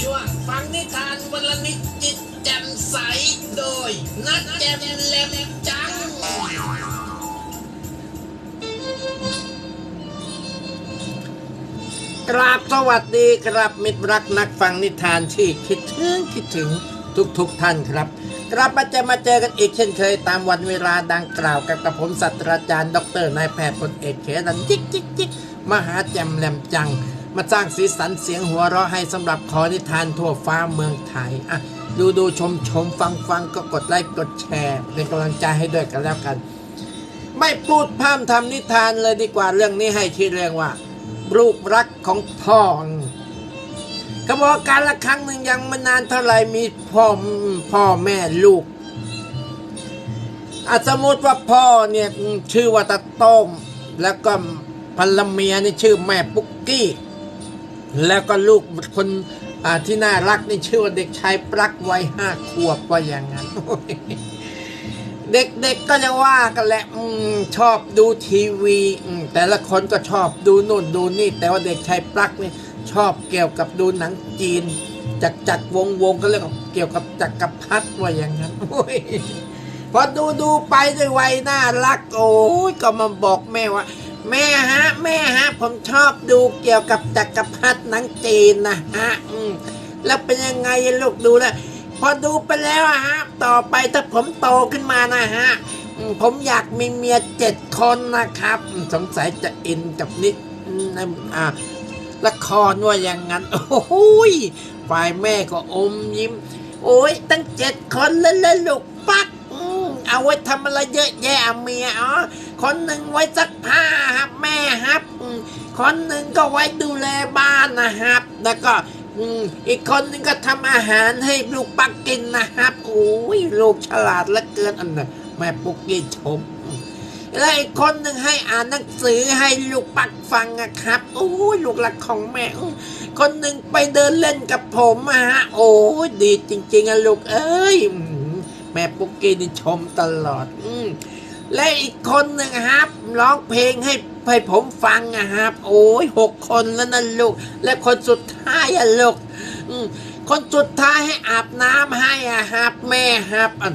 ช่วงฟังนิทานวันละนิดจิตแจ่มใสโดย นัดแจ่มแหลมจัง กราบสวัสดีครับมิตรรักนักฟังนิทานที่คิดถึงคิดถึงทุกๆทท่านครับกลับมาเจอมาเจอกันอีกเช่นเคยตามวันเวลาดังกล่าวกับกระผมศาสตราจารย์ ดรนายแพทย์พลเอกเขดันจิกจิกจิกมหาแจมแหลมจัง มาสร้างสีสันเสียงหัวเราะให้สำหรับขอนิทานทั่วฟ้าเมืองไทยอะดูดูชมชมฟังฟังก็กดไลค์กดแชร์เป็นกำลังใจให้ด้วยกันแล้วกัน ไม่พูดพร่ำทำนิทานเลยดีกว่าเรื่องนี้ให้ชื่อเรื่องว่า ลูกรักของพ่อเขาบอกการละครั้งหนึ่งยังม่นานเท่าไหร่มีพ่อพ่อแม่ลูกอะสมมติว่าพ่อเนี่ยชื่อว่าตาโต้ม แล้วก็ภรรเมียนี่ชื่อแม่ปุ๊กกี้ แล้วก็ลูกคนที่น่ารักนี่ชื่อว่าเด็กชายปลักวัยห้าขวบว่าอย่างนั้น เด็กๆก็จะว่ากันแหละอชอบดูทีวีแต่ละคนก็ชอบดูนู่นดูนี่ แต่ว่าเด็กชายปลักนี่ชอบเกี่ยวกับดูหนังจีนจักจักวงวงก็เรียกว่าเกี่ยวกับจักรพรรดิว่าอย่างนั้นพอดูดูไปด้วยวัยน่ารัก โอ้ยก็มาบอกแม่ว่า แม่ฮะ แม่ฮะ ผมชอบดูเกี่ยวกับจักรพรรดิหนังจีนนะฮะอืมแล้วเป็นยังไงลูกดูแล้วพอดูไปแล้วอะฮะ ต่อไปถ้าผมโตขึ้นมานะฮะผมอยากมีเมียเจ็ดคนนะครับ สงสัยจะอินกับนิดอืมอ่าละครว่าอย่างนั้น โอ้ยฝ่ายแม่ก็อมยิ้ม โอ้ยตั้งเจ็ดคนแล้วล,ลูกปักเอาไว้ทำอะไรเยอะแยะเมียอ๋อ คนหนึ่งไว้ซักผ้าครับแม่ครับ คนหนึ่งก็ไว้ดูแลบ้านนะครับ แล้วก็อีกคนหนึ่งก็ทำอาหารให้ลูกปักกินนะครับโอ้ยลูกฉลาดเหลือเกินอันนั้แม่ปุกกี้ชมและอีกคนหนึ่งให้อ่านหนังสือให้ลูกปักฟังอะครับโอ้ยลูกหลักของแม่คนหนึ่งไปเดินเล่นกับผมอะฮะโอ้ยดีจริงๆอะลูกเอ้ยแม่ปุกกี้นี่ชมตลอด อื และอีกคนหนึ่งครับร้องเพลงให้ให้ผมฟังอะครับ โอ้ยหกคนแล้วนะลูก และคนสุดท้ายอะลูกคนสุดท้ายให้อาบน้ำให้อะครับ แม่ครับอัน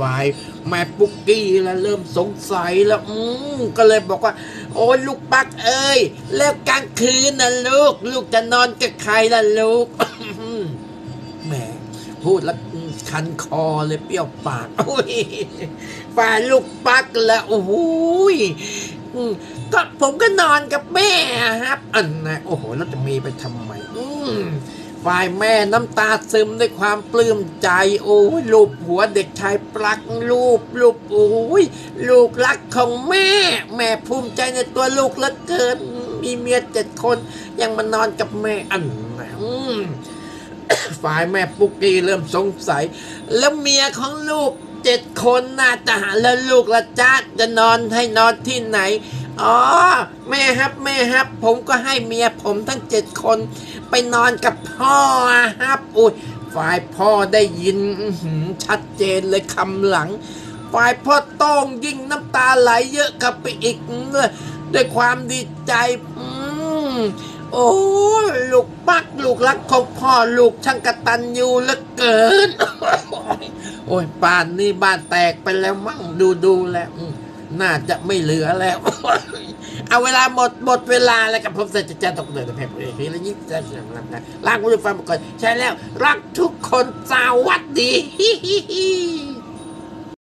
ฝ่ายแม่ปุกกี้แล้วเริ่มสงสัยแล้ว อืมก็เลยบอกว่า โอ้ลูกปักเอ้ย แล้วกลางคืนนะลูก ลูกจะนอนกับใครล่ะลูกแหมพูดแล้ว คันคอเลยเปรี้ยวปากโอ้ยฝ่ายลูกปักแล้วโอ้โหยก็ผมก็นอนกับแม่ครับอันนะโอ้โหแล้วจะมีไปทำไมอืมฝ่ายแม่น้ำตาซึมด้วยความปลื้มใจ โอ้ยลูบหัวเด็กชายปลักลูบลูบโอ้ยลูกรักของแม่ แม่ภูมิใจในตัวลูกเหลือเกิน มีเมียเจ็ดคน ยังมานอนกับแม่อันนะอืม ฝ่ายแม่ปุกกี้เริ่มสงสัย แล้วเมียของลูกเจ็ดคนน่าจะหาแล้วลูกละจ้าจะนอนให้นอนที่ไหน อ๋อ แม่ครับแม่ครับ ผมก็ให้เมียผมทั้งเจ็ดคน ไปนอนกับพ่อครับอุ้ยฝ่ายพ่อได้ยินชัดเจนเลยคำหลัง ฝ่ายพ่อโต้องยิ่งน้ำตาไหลเยอะกับไปอีกเลยด้วยความดีใจ อืมโอ้ลูก กลูกรักของพ่อลูกช่างกระตันยูเหลือเกิน โอ้ยป่านนี้บ้านแตกไปแล้วมั่งดูดูแล้ว น่าจะไม่เหลือแล้ว เอาเวลาหมดหมดเวลาแล้วกับผมเสร็จจะตกเดือดเพลเพลแล้วยิ่งจะเสียงรับนะลากผู้ฟังมาก่อนใช่แล้ว รักทุกคนสวัสดี